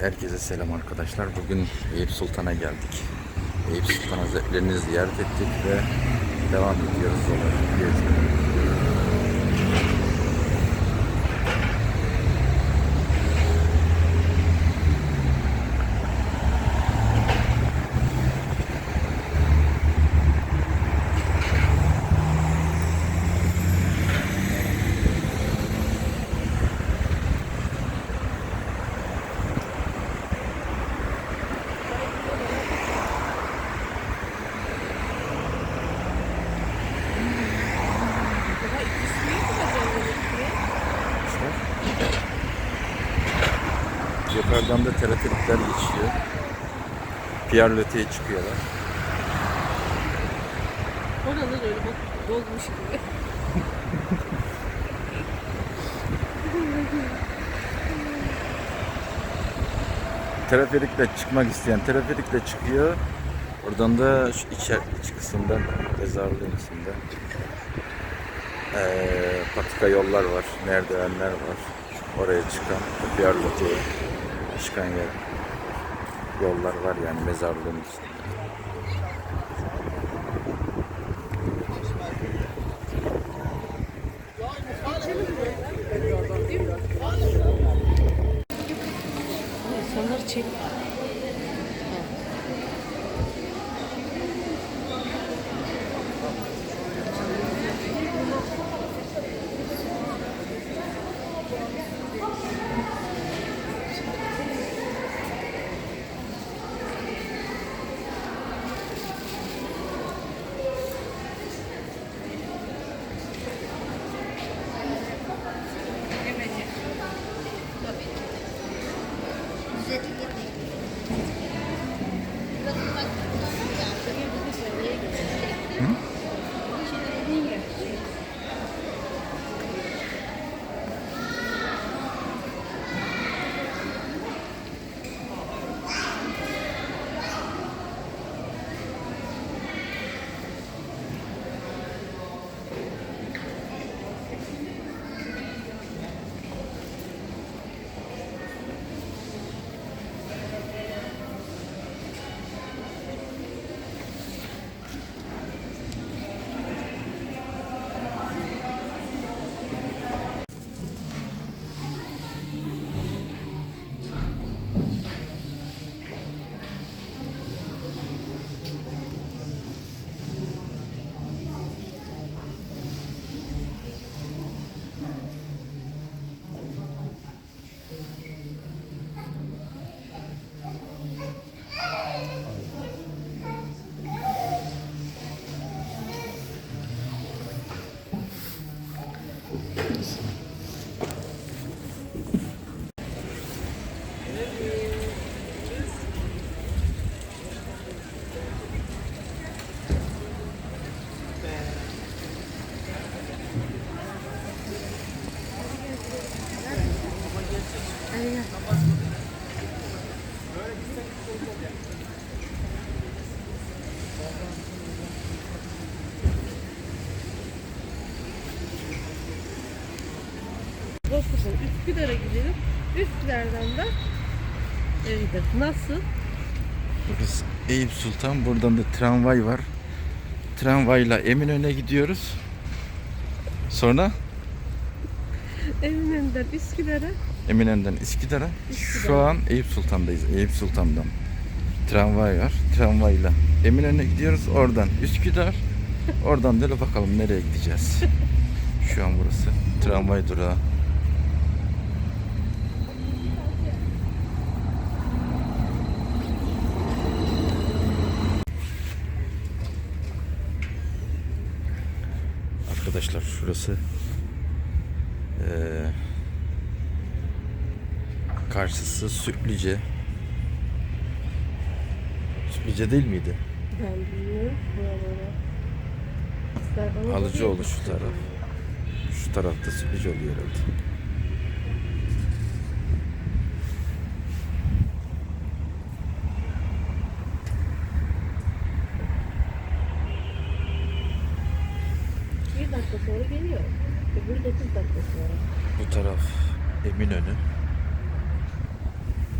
Herkese selam arkadaşlar. Bugün Eyüp Sultan'a geldik. Eyüp Sultan Hazretlerini ziyaret ettik ve devam ediyoruz yola. Da teleferikler geçiyor. Pierre Loti'ye çıkıyorlar. Oralar öyle bak dolmuş gibi. Teleferikle çıkmak isteyen teleferikle çıkıyor. Oradan da şu içer, iç kısımdan, mezarlığın içinde eee patika yollar var, merdivenler var. Oraya çıkan, Pierre Loti'ye çıkan yer, yollar var yani mezarlığın içinde. İnsanlar çek. Vapurdan Üsküdar'a gidelim. Üsküdar'dan da eve gideriz. Nasıl? Burası Eyüp Sultan. Buradan da tramvay var. Tramvayla Eminönü'ne gidiyoruz. Sonra Eminönü'nden Üsküdar'a Eminönü'nden Üsküdar'a. Şu Üsküdar. an Eyüp Sultan'dayız. Eyüp Sultan'dan tramvay var. Tramvayla Eminönü'ne gidiyoruz. Oradan Üsküdar. Oradan da bakalım nereye gideceğiz. Şu an burası tramvay durağı. Arkadaşlar şurası eee karşısı Sütlüce. Sütlüce değil miydi? ben bilmiyorum buralara. Alıcıoğlu şu taraf. Şu tarafta Sütlüce oluyor herhalde. Bir dakika sonra geliyor. Öbürü 9 dakika sonra. Bu taraf Eminönü.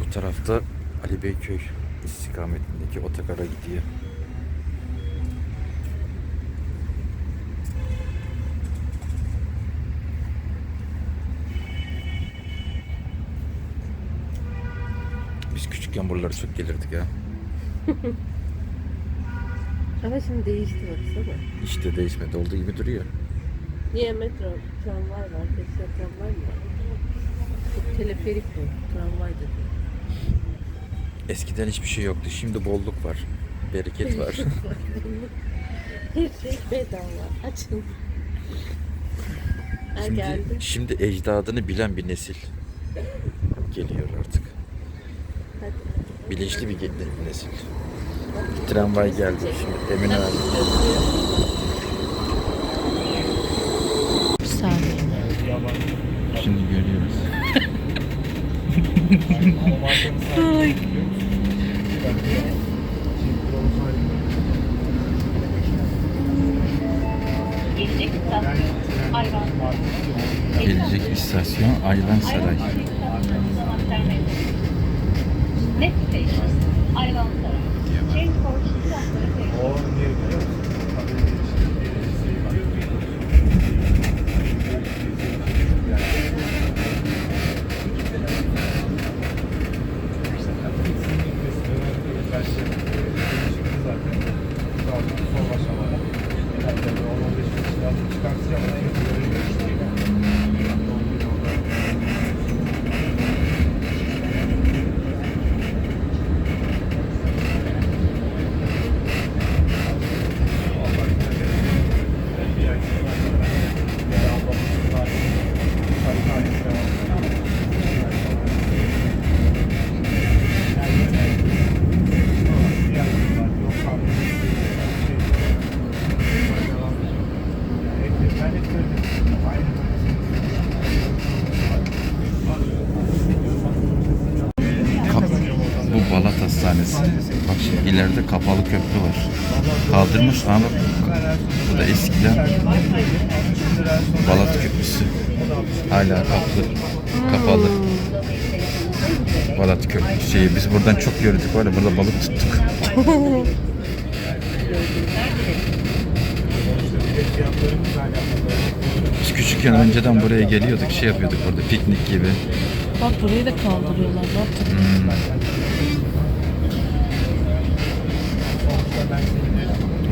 Bu tarafta Ali Beyköy istikametindeki otogara gidiyor. Biz küçükken buralara çok gelirdik ya. Ama şimdi değişti baksana. İşte değişmedi olduğu gibi duruyor. Niye metro, tramvay var, tekrar tramvay mı var? Teleferik bu, tramvay dedi. Eskiden hiçbir şey yoktu. Şimdi bolluk var. Bereket var. Her şey bedava, açın. Ha Şimdi, geldi. şimdi ecdadını bilen bir nesil geliyor artık. Hadi. Bilinçli bir ge- nesil. Tramvay geldi şimdi Emine abi. Bir saniye. Şimdi görüyoruz. Ay. Gelecek istasyon Ayvan. Saray. Balat Hastanesi. Bak şimdi ileride kapalı köprü var. Kaldırmış ama bu da eskiden Balat Köprüsü. Hala kaplı. Kapalı. Balat Köprüsü. Şeyi biz buradan çok gördük var ya burada balık tuttuk. Biz küçükken önceden buraya geliyorduk şey yapıyorduk burada piknik gibi. Bak burayı da kaldırıyorlar bak.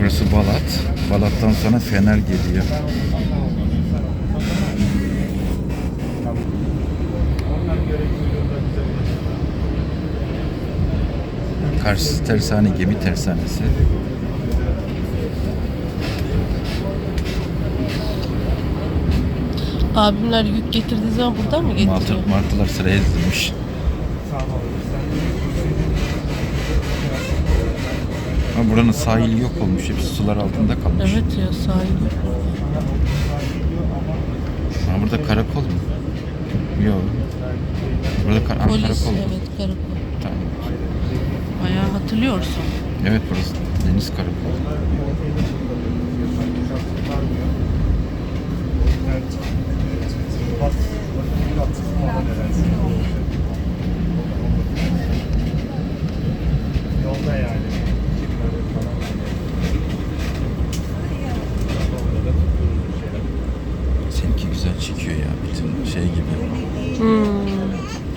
Burası Balat. Balat'tan sonra Fener geliyor. Karşısı tersane gemi tersanesi. Abimler yük getirdiği zaman buradan mı getiriyor? Martı, martılar sıraya dizilmiş. Ama buranın sahili yok olmuş. Hepsi sular altında kalmış. Evet ya sahibi. Ha, burada karakol mu? Yok. Burada kar Polis karakol. evet karakol. Tamam. Bayağı hatırlıyorsun. Evet burası deniz karakolu. Yolda yani. Seninki güzel çekiyor ya bütün şey gibi. Hmm.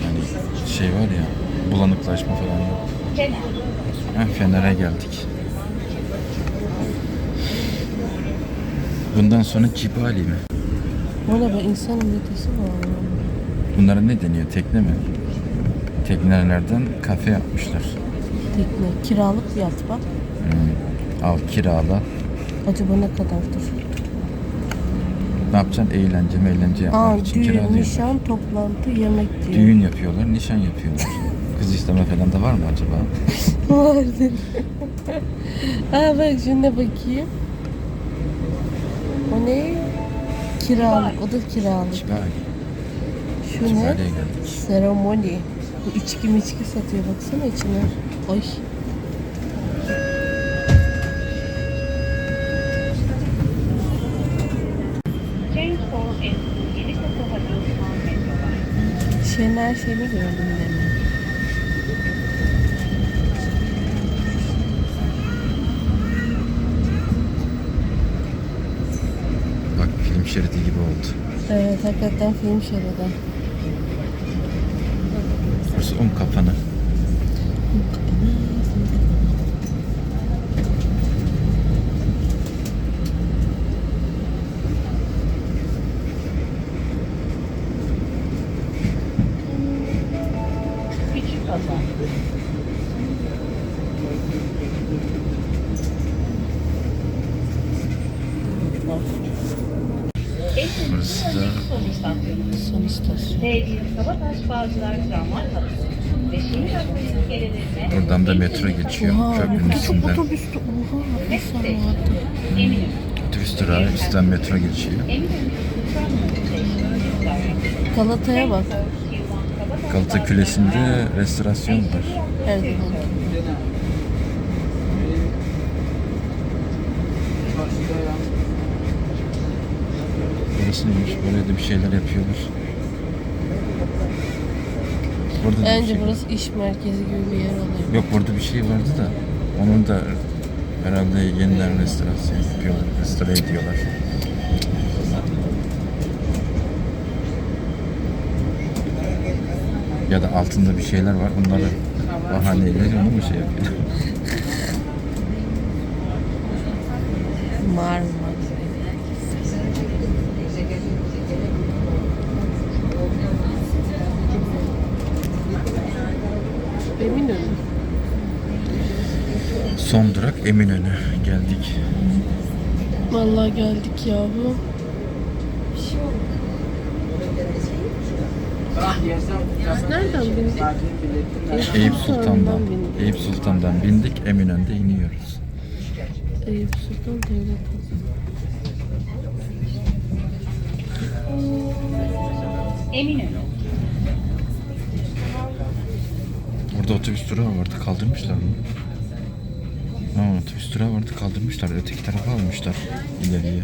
Yani şey var ya bulanıklaşma falan yok. Ha, Fener'e geldik. Bundan sonra Cibali mi? Ne be insanın midesi var. Bunlara ne deniyor? Tekne mi? Teknelerden kafe yapmışlar. Tekne. Kiralık fiyat bak. Hmm. Al kirala. Acaba ne kadardır? Ne yapacaksın? Eğlence eğlence yapmak Aa, için düğün, nişan, toplantı, yemek diyor. Düğün yapıyorlar, nişan yapıyorlar. Kız isteme falan da var mı acaba? Vardır. Aa bak şuna bakayım. O ne? Kiralık. O da kiralık. Cibali. Şu ne? Cibali'ye geldik. Seremoni. Bu içki miçki satıyor. Baksana içine. Ay. Şener şeyini gördüm demin. Şeridi gibi oldu. Evet hakikaten film şeridi. Burası un kapanı. Küçük pazar. Arasının geleneğine... buradan da metro geçiyor. Köprünün üstünden. Oha. Station, vardı? Eminönü. Otobüs durağı üstten metro geçiyor. Galata'ya bak. Galata Kulesi'nde restorasyon var. Her neymiş? Böyle de bir şeyler yapıyorlar. Burada da bir Bence şey- burası iş merkezi gibi bir yer oluyor. Yok burada bir şey vardı da onun da herhalde yeniden restorasyon yapıyorlar, restore ediyorlar. Ya da altında bir şeyler var. Onları bahaneyle onu mu şey yapıyor? Marmara. Eminönü. Geldik. Vallahi geldik yahu. Biz nereden bindik? Eyüp Sultan'dan. Eyüp Sultan'dan bindik. Eminönü'nde iniyoruz. Eyüp Sultan Devlet Eminönü. Orada otobüs durağı vardı. Kaldırmışlar mı? Ha, otobüs durağı vardı. Kaldırmışlar. Öteki tarafa almışlar. ileriye.